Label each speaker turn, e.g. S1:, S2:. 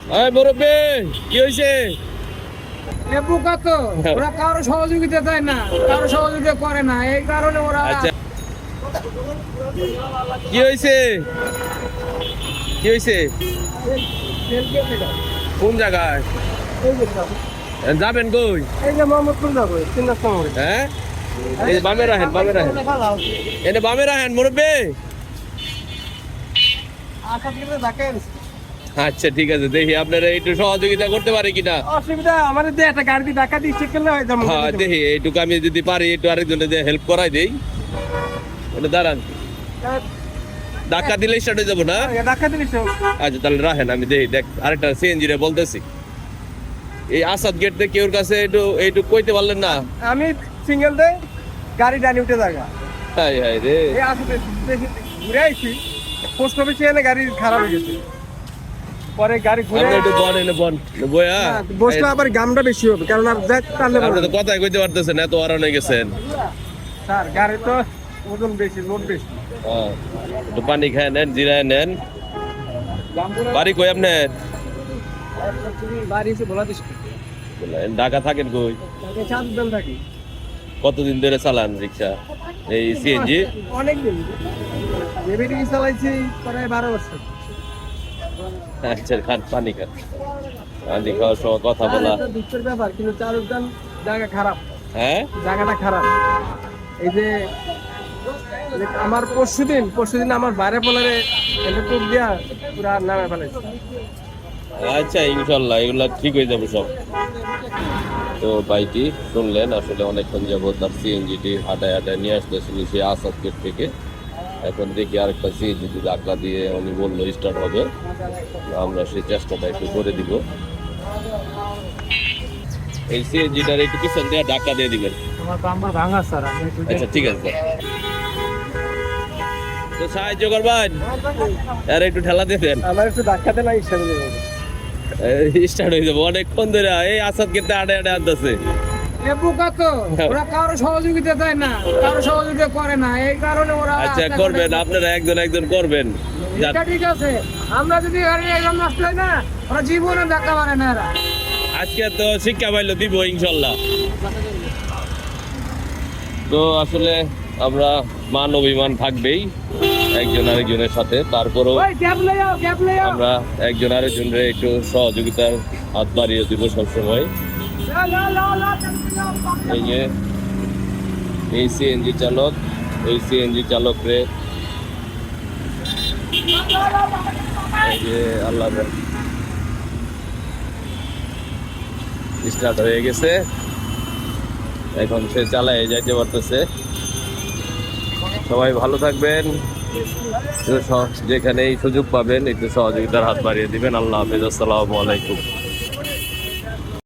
S1: মুরব্বী কি হয়েছে
S2: ওরা কারও সহযোগিতা দেয় না কারও সহযোগিতা করে না এই কারণে ওরা
S1: আচ্ছা। কি হয়েছে কি হয়েছে কোন জায়গায়। যাবেন কই?
S2: এই যে মোহাম্মদপুর যাব তিন রাস্তা মোড়ে।
S1: হ্যাঁ? এই যে বামে রাহেন বামে রাহেন। এনে বামে রাহেন মুরব্বী।
S2: আশা থেকে ঢাকায়।
S1: আচ্ছা ঠিক আছে দেখি আপনারা একটু সহযোগিতা করতে পারে কিনা।
S2: অসুবিধা আমাদের দিয়ে একটা গাড়ি ঢাকা দিচ্ছে কেলে হয় যেমন
S1: হ্যাঁ দেখি এইটুকু আমি যদি পারি একটু আরেকজনে দিয়ে হেল্প করাই দেই। এটা দাঁড়ান। ধাক্কা দিলে স্টার্ট হয়ে যাব না?
S2: ঢাকা দিলিস
S1: আচ্ছা তাহলে রাখেন আমি দেখি দেখ আরেকটা সিএনজি রে বলতেছি। এই আসাদ গেট থেকে কেউর কাছে একটু এইটু কইতে পারলেন না?
S2: আমি সিঙ্গেল দেয় গাড়ি ডানি উঠে জায়গা।
S1: হাই হাই রে।
S2: এই আসলে দেখি- ঘুরে আইছি পোস্ট অফিসে এনে গাড়ি খারাপ হয়ে গেছে। পরে গাড়ি ঘুরে
S1: একটু বন এনে বন বয়া
S2: বসলে আবার গামটা বেশি হবে কারণ আর দেখ টানলে
S1: আপনি তো কথাই কইতে পারতেছেন এত আরামে গেছেন
S2: স্যার গাড়ি তো ওজন বেশি লোড বেশি।
S1: একটু পানি খায় নেন জিরায় নেন। বাড়ি কই আপনার
S2: বাড়ি বলা
S1: ঢাকা থাকেন কই?
S2: থাকি।
S1: কতদিন ধরে চালান রিক্সা? এই সিএনজি
S2: অনেক দিন চালাইছি প্রায় বারো বছর।
S1: আচ্ছা খান পানি খান। পানি খাওয়ার সময় কথা বলা।
S2: দুঃখের ব্যাপার কিন্তু চার উদ্যান জায়গা খারাপ।
S1: হ্যাঁ?
S2: জায়গাটা খারাপ। এই যে আমার পরশু দিন পরশু দিন আমার বাইরে পলারে এটা টুক দিয়া পুরা নামে ফেলেছে।
S1: আচ্ছা ইনশাল্লাহ এগুলা ঠিক হয়ে যাবে সব। তো বাইটি শুনলেন আসলে অনেকক্ষণ যাবত তার সিএনজিটি হাঁটায় হাঁটায় নিয়ে আসতেছিল সে আসাদ থেকে। এখন দেখি আরেকটা সিএনজি ধাক্কা দিয়ে উনি বলল স্টার্ট হবে। আমরা সেই চেষ্টাটা একটু করে দিব। এই সিএনজিটার একটু পিছন দিয়ে ধাক্কা দিয়ে দিবেন। আচ্ছা ঠিক আছে। তো সাহায্য করবেন? আর একটু ঠেলা দিয়ে দেন।
S2: আমার একটু ধাক্কাতে না ইচ্ছা নেই
S1: স্টার্ট হয়ে যাব। অনেকক্ষণ ধরে এই আসাদ গেটে আড়ে আড়ে আনতেছে।
S2: বোকা তো ওরা কারও সহযোগিতা দেয় না কারও সহযোগিতা করে না এই কারণে ওরা
S1: আচ্ছা করবেন আপনারা একজন একজন করবেন।
S2: এটা ঠিক আছে আমরা যদি গাড়ি একদম নষ্ট হয় না ওরা জীবনে দেখা পারে না এরা।
S1: আজকে তো শিক্ষা পাইলো দিব ইনশাল্লাহ। তো আসলে আমরা মান অভিমান থাকবেই একজন আরেকজনের সাথে। তারপরেও আমরা একজন আরেকজনের একটু সহযোগিতার হাত বাড়িয়ে দিব সবসময়। এই যে, এই সিএনজি চালক, এই সিএনজি চালক রে এই যে আল্লাহ স্টার্ট হয়ে গেছে। এখন সে চালায়, যাইতে পারতেছে। সবাই ভালো থাকবেন। যেখানেই সুযোগ পাবেন, একটু সহযোগিতার হাত বাড়িয়ে দিবেন। আল্লাহ হাফিজ। আসসালামু আলাইকুম।